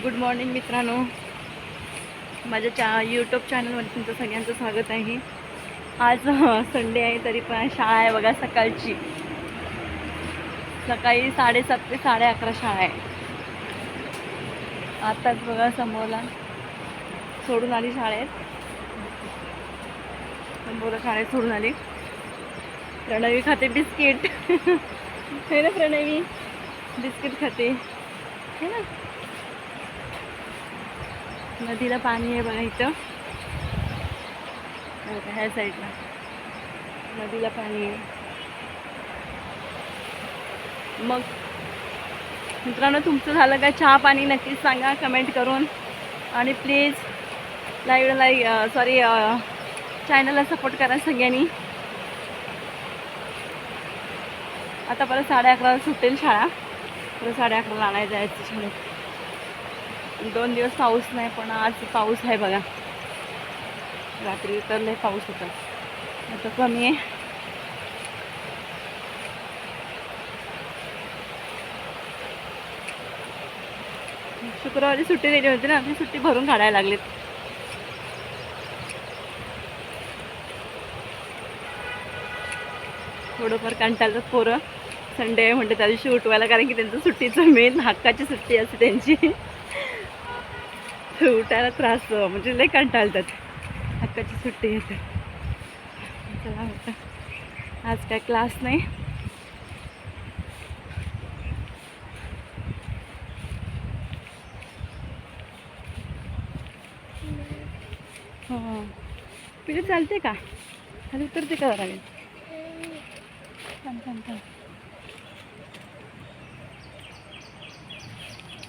Good morning मित्रांनो. माझ्या चा यूट्यूब चॅनलमध्ये तुमचं सगळ्यांचं स्वागत आहे. आज संडे आहे तरी पण शाळा आहे बघा सकाळची. सकाळी साडेसात ते साडे अकरा शाळा आहे. आताच बघा समोरला सोडून आली शाळेत. समोर शाळेत सोडून आली. प्रणवी खाते बिस्किट. हे ना प्रणवी? बिस्किट खाते. है ना? नदीला पाणी आहे बघा इथं. ह्या साईडला. नदीला पाणी आहे. मग मित्रांनो तुमचं झालं का चहा पाणी? नक्कीच सांगा कमेंट करून. आणि प्लीज लाईव्ह लाईक सॉरी चॅनलला सपोर्ट करा सगळ्यांनी. आता परत साडे अकराला सुटेल शाळा. परत साडे अकराला आणायला जायचं शाळेत. दोन दिवस पाऊस नाही पण आज पाऊस आहे बघा. रात्री तर लय पाऊस होता. आता कमी आहे. शुक्रवारी सुट्टी दिली होती ना ती सुट्टी भरून काढायला लागलीत. थोडंफार कंटाळतात पोरं. संडे म्हणते त्या दिवशी उठवायला कारण की त्यांचं सुट्टीचं मेन हक्काची सुट्टी असते त्यांची. उठायला त्रास म्हणजे लय कंटाळतात. हक्काची सुट्टी येते. चला होतं आज काय क्लास नाही. हो. हां. पिढे चालते का? खाली उतरते का लागेल थांब थांब थांब.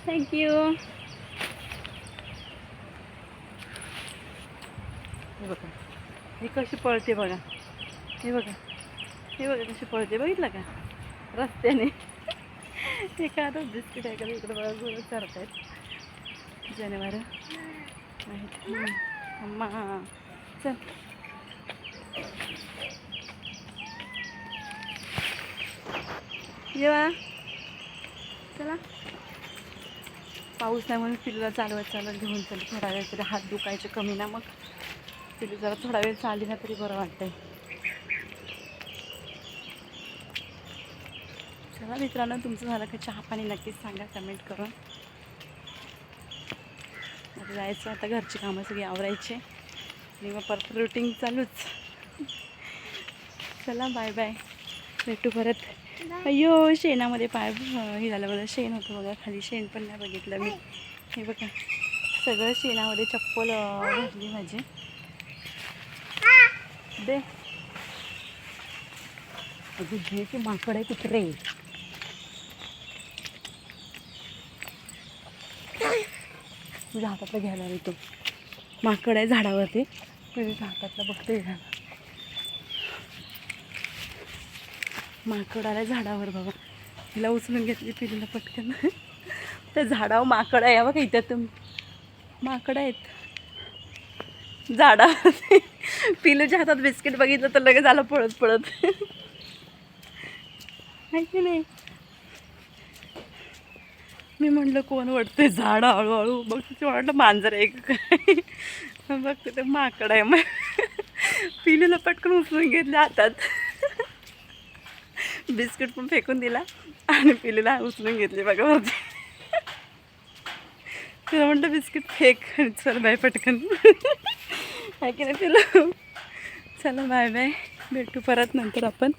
थँक्यू हे बघा. ही कशी पळते बघा. हे बघा. हे बघा कशी पळते. बघितलं का? रस्त्याने. हे का बिस्किट आहे का? इकडं बघा गोळ चालत आहेत जनावर अम्मा. चल. येवा चला. पाऊस नाही म्हणून पिल्ला चालवत चालवत घेऊन चल थोडा वेळ तरी हात दुखायचे कमी ना मग. पिल्लू जरा थोडा वेळ चालली ना तरी बरं वाटतंय. चला मित्रांनो तुमचं झालं का चहा पाणी नक्कीच सांगा कमेंट करून. आता जायचं आता घरची कामं सगळी आवरायची. आणि मग परत रुटीन चालूच. चला बाय बाय भेटू परत. अय्यो शेणामध्ये पाय हे झालं बघा शेण होतं बघा खाली शेण पण नाही बघितलं मी. हे बघा सगळं शेणामध्ये चप्पल अं, भरली माझी. दे. अगं घे की माकड आहे कुत्रे. तुझ्या हातातलं घ्यायला येतो माकड आहे झाडावरती. तुझ्या हातातलं बघते माकड आलाय झाडावर बाबा. तिला उचलून घेतली पिलीला पटकन. त्या झाडावर माकड आहे बघा इथं तुम माकड आहेत. झाडा पिलूच्या हातात बिस्किट बघितलं तर लगेच आलं पळत पळत. आहे की नाही? मी म्हटलं कोण वाटते झाड हळूहळू? बघ तिथे वाटलं मांजर आहे का काय बघ तिथे माकड आहे. मग पिलीला पटकन उचलून घेतलं हातात. बिस्किट पण फेकून दिला आणि पिलीला उचलून घेतली बघा तिला म्हटलं बिस्किट फेक. चल बाय पटकन. आहे की तिला? चला बाय बाय. भेटू परत नंतर आपण.